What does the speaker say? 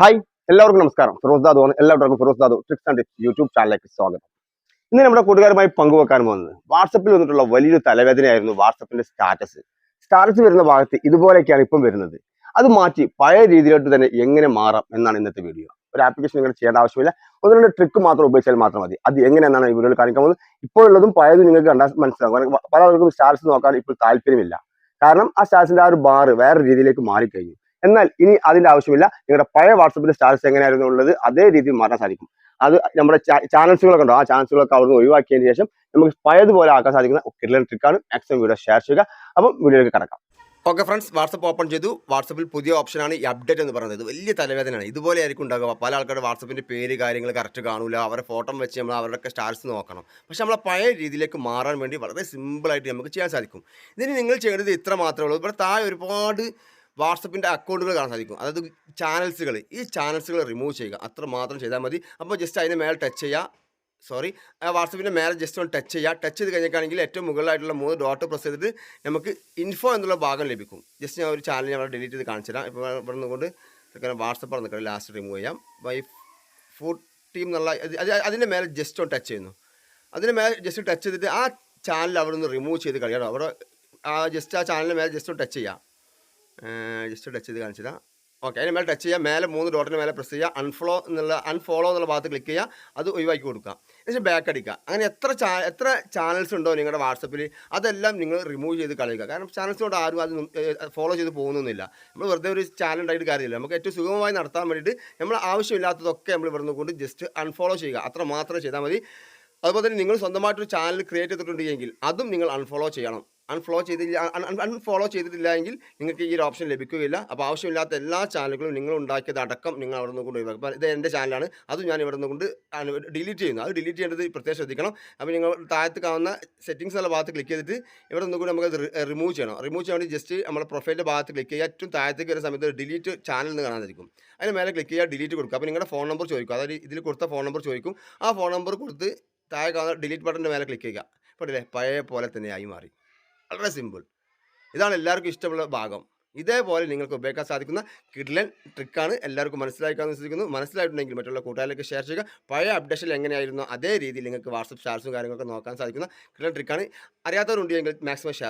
Hi എല്ലാവർക്കും നമസ്കാരം. ഫിറോസ് ദാദു ആണ്. എല്ലാവർക്കും Firoz Dadu tricks and tips YouTube ചാനലിലേക്ക് സ്വാഗതം. ഇന്ന് നമ്മുടെ കൂട്ടുകാരുമായി പങ്കുവെക്കാൻ പോകുന്നത് വാട്സപ്പിൽ വന്നിട്ടുള്ള വലിയൊരു തലവേദനയായിരുന്നു വാട്സപ്പിന്റെ സ്റ്റാറ്റസ് സ്റ്റാറ്റസ് വരുന്ന ഭാഗത്ത് ഇതുപോലെയൊക്കെയാണ് ഇപ്പം വരുന്നത്. അത് മാറ്റി പഴയ രീതിയിലോട്ട് തന്നെ എങ്ങനെ മാറാം എന്നാണ് ഇന്നത്തെ വീഡിയോ ഒരു ആപ്ലിക്കേഷൻ നിങ്ങൾ ചെയ്യേണ്ട ആവശ്യമില്ല. ഒന്ന് രണ്ട് ട്രിക്ക് മാത്രം ഉപയോഗിച്ചാൽ മാത്രം മതി. അത് എങ്ങനെയാണ് ഈ വീഡിയോയിൽ കാണിക്കാൻ പോകുന്നത്. ഇപ്പോഴുള്ളതും പഴയതും നിങ്ങൾക്ക് കണ്ടാൽ മനസ്സിലാകും പലർക്കും സ്റ്റാറ്റസ് നോക്കാൻ ഇപ്പോൾ താല്പര്യമില്ല. കാരണം ആ സ്റ്റാറ്റസിന്റെ ആ ഒരു ബാർ വേറെ രീതിയിലേക്ക് മാറിക്കഴിഞ്ഞു. എന്നാൽ ഇനി അതിന്റെ ആവശ്യമില്ല. നിങ്ങളുടെ പഴയ വാട്സപ്പിന്റെ സ്റ്റാറ്റസ് എങ്ങനെയായിരുന്നു ഉള്ളത് അതേ രീതിയിൽ മാറ്റാൻ സാധിക്കും. അത് നമ്മുടെ ചാനൽസുകളൊക്കെ ഉണ്ടോ? ആ ചാനൽസുകളൊക്കെ അവിടുന്ന് ഒഴിവാക്കിയതിന് ശേഷം നമുക്ക് പഴയതുപോലെ ആക്കാൻ സാധിക്കുന്ന കിടലൻ ട്രിക്കാണ് മാക്സിമം വീഡിയോ ഷെയർ ചെയ്യുക. അപ്പം വീഡിയോയിലേക്ക് കിടക്കാം. ഓക്കെ ഫ്രണ്ട്സ് വാട്സപ്പ് ഓപ്പൺ ചെയ്തു. വാട്സപ്പിൽ പുതിയ ഓപ്ഷനാണ് ഈ അപ്ഡേറ്റ് എന്ന് പറയുന്നത്. വലിയ തലവേദനയാണ്. ഇതുപോലെ ആയിരിക്കും ഉണ്ടാകുക പല ആൾക്കാരുടെ വാട്സപ്പിന്റെ പേര് കാര്യങ്ങൾ കറക്റ്റ് കാണൂല. അവരുടെ ഫോട്ടോ വെച്ച് നമ്മൾ അവരുടെ സ്റ്റാറ്റസ് നോക്കണം. പക്ഷെ നമ്മളെ പഴയ രീതിയിലേക്ക് മാറാൻ വേണ്ടി വളരെ സിമ്പിളായിട്ട് നമുക്ക് ചെയ്യാൻ സാധിക്കും. ഇതിന് നിങ്ങൾ ചെയ്യേണ്ടത് ഇത്ര മാത്രമേ ഉള്ളൂ. ഇവിടെ താഴെ ഒരുപാട് വാട്സപ്പിന്റെ അക്കൗണ്ടുകൾ കാണാൻ സാധിക്കും. അതായത് ചാനൽസുകൾ. ഈ ചാനൽസുകൾ റിമൂവ് ചെയ്യുക. അത്ര മാത്രം ചെയ്താൽ മതി. അപ്പോൾ ജസ്റ്റ് അതിന്റെ മേലെ ടച്ച് ചെയ്യുക. സോറി വാട്സപ്പിന്റെ മേലെ ജസ്റ്റ് ഒന്ന് ടച്ച് ചെയ്യുക. ടച്ച് ചെയ്ത് കഴിഞ്ഞിട്ടാണെങ്കിൽ ഏറ്റവും മുകളിലായിട്ടുള്ള മൂന്ന് ഡോട്ട് പ്രസ് ചെയ്തിട്ട് നമുക്ക് ഇൻഫോ എന്നുള്ള ഭാഗം ലഭിക്കും. ജസ്റ്റ് ഞാൻ ഒരു ചാനൽ ഞാൻ ഡിലീറ്റ് ചെയ്ത് കാണിച്ചു തരാം. ഇപ്പോൾ ഇവിടെ നിന്നുകൊണ്ട് ഇങ്ങനെ വാട്സപ്പ് നിൽക്കണം ലാസ്റ്റ് റിമൂവ് ചെയ്യാം. ബൈ ഫുഡ് ടീം എന്നുള്ള അത് അത് അതിന്റെ മേലെ ജസ്റ്റ് ഒന്ന് ടച്ച് ചെയ്യുന്നു. അതിന്റെ മേലെ ജസ്റ്റ് ടച്ച് ചെയ്തിട്ട് ആ ചാനൽ അവിടെ നിന്ന് റിമൂവ് ചെയ്ത് കളിയാണോ അവിടെ ആ ജസ്റ്റ് ആ ചാനലിന്റെ മേലെ ജസ്റ്റ് ഒന്ന് ടച്ച് ചെയ്യാം ജസ്റ്റ് ടച്ച് ചെയ്ത് കാണിച്ചതാ ഓക്കെ അതിന് മേലെ ടച്ച് ചെയ്യുക മേലെ മൂന്ന് ഡോട്ടിന് മേലെ പ്രസ് ചെയ്യുക അൺഫോളോ എന്നുള്ള അൺഫോളോ എന്നുള്ള ഭാഗത്ത് ക്ലിക്ക് ചെയ്യുക അത് ഒഴിവാക്കി കൊടുക്കുക. എന്നുവെച്ചാൽ ബാക്ക് അടിക്കുക. അങ്ങനെ എത്ര ചാ എത്ര ചാനൽസ് ഉണ്ടോ നിങ്ങളുടെ വാട്സപ്പിൽ അതെല്ലാം നിങ്ങൾ റിമൂവ് ചെയ്ത് കളയുക. കാരണം ചാനൽസിനോട് ആരും അത് ഫോളോ ചെയ്ത് പോകുന്നൊന്നുമില്ല. നമ്മൾ വെറുതെ ഒരു ചാനൽ ഉണ്ടായിട്ട് കാര്യമില്ല. നമുക്ക് ഏറ്റവും സുഗമമായി നടത്താൻ വേണ്ടിയിട്ട് നമ്മൾ ആവശ്യമില്ലാത്തതൊക്കെ നമ്മൾ ഇവിടുന്ന് കൊണ്ട് ജസ്റ്റ് അൺഫോളോ ചെയ്യുക. അത്ര മാത്രം ചെയ്താൽ മതി. അതുപോലെ തന്നെ നിങ്ങൾ സ്വന്തമായിട്ടൊരു ചാനൽ ക്രിയേറ്റ് ചെയ്തിട്ടുണ്ടെങ്കിൽ അതും നിങ്ങൾ അൺഫോളോ ചെയ്യണം. അൺഫോളോ ചെയ്തില്ല അൺഫോളോ ചെയ്തിട്ടില്ല എങ്കിൽ നിങ്ങൾക്ക് ഈ ഒരു ഓപ്ഷൻ ലഭിക്കുകയില്ല. അപ്പോൾ ആവശ്യമില്ലാത്ത എല്ലാ ചാനലുകളും നിങ്ങൾ ഉണ്ടാക്കിയത് അടക്കം നിങ്ങൾ അവിടെ നിന്ന് കൊണ്ട് ഒഴിവാക്കും അപ്പോൾ ഇത് എന്റെ ചാനലാണ് അത് ഞാൻ ഇവിടെ നിന്ന് കൊണ്ട് ഡിലീറ്റ് ചെയ്യുന്നു. അത് ഡിലീറ്റ് ചെയ്യേണ്ടത് പ്രത്യേകം ശ്രദ്ധിക്കണം. അപ്പോൾ നിങ്ങൾ താഴത്ത് കാണുന്ന സെറ്റിംഗ്സ് ഉള്ള ഭാഗത്ത് ക്ലിക്ക് ചെയ്തിട്ട് ഇവിടെ നിന്ന് കൂടി നമുക്ക് റിമൂവ് ചെയ്യണം. റിമൂവ് ചെയ്യാൻ വേണ്ടി ജസ്റ്റ് നമ്മുടെ പ്രൊഫൈലിന്റെ ഭാഗത്ത് ക്ലിക്ക് ചെയ്യുക. ഏറ്റവും താഴത്തേക്ക് വരുന്ന സമയത്ത് ഡിലീറ്റ് ചാനൽ എന്ന് കാണാതിരിക്കും. അതിന് മേലെ ക്ലിക്ക് ചെയ്യുക ഡിലീറ്റ് കൊടുക്കുക. അപ്പോൾ നിങ്ങളുടെ ഫോൺ നമ്പർ ചോദിക്കും. അതായത് ഇതിൽ കൊടുത്ത ഫോൺ നമ്പർ ചോദിക്കും. ആ ഫോൺ നമ്പർ കൊടുത്ത് താഴെ കാണുന്ന ഡിലീറ്റ് ബട്ടന്റെ മേലെ ക്ലിക്ക് ചെയ്യുക. ഇല്ലേ പഴയ പോലെ തന്നെയായി മാറി. വളരെ സിമ്പിൾ ഇതാണ് എല്ലാവർക്കും ഇഷ്ടമുള്ള ഭാഗം. ഇതേപോലെ നിങ്ങൾക്ക് ഉപയോഗിക്കാൻ സാധിക്കുന്ന കിഡ്ലൻ ട്രിക്കാണ് എല്ലാവർക്കും മനസ്സിലാക്കാൻ വിശ്വസിക്കുന്നു. മനസ്സിലായിട്ടുണ്ടെങ്കിൽ മറ്റുള്ള കൂട്ടുകാരിലേക്ക് ഷെയർ ചെയ്യുക. പഴയ അപ്ഡേഷൻ എങ്ങനെയായിരുന്നു? അതേ രീതിയിൽ നിങ്ങൾക്ക് വാട്സപ്പ് സ്റ്റാറ്റസും കാര്യങ്ങളൊക്കെ നോക്കാൻ സാധിക്കുന്ന കിഡ്ലൻ ട്രിക്കാണ് അറിയാത്തവരുണ്ടെങ്കിൽ മാക്സിമം ഷെയർ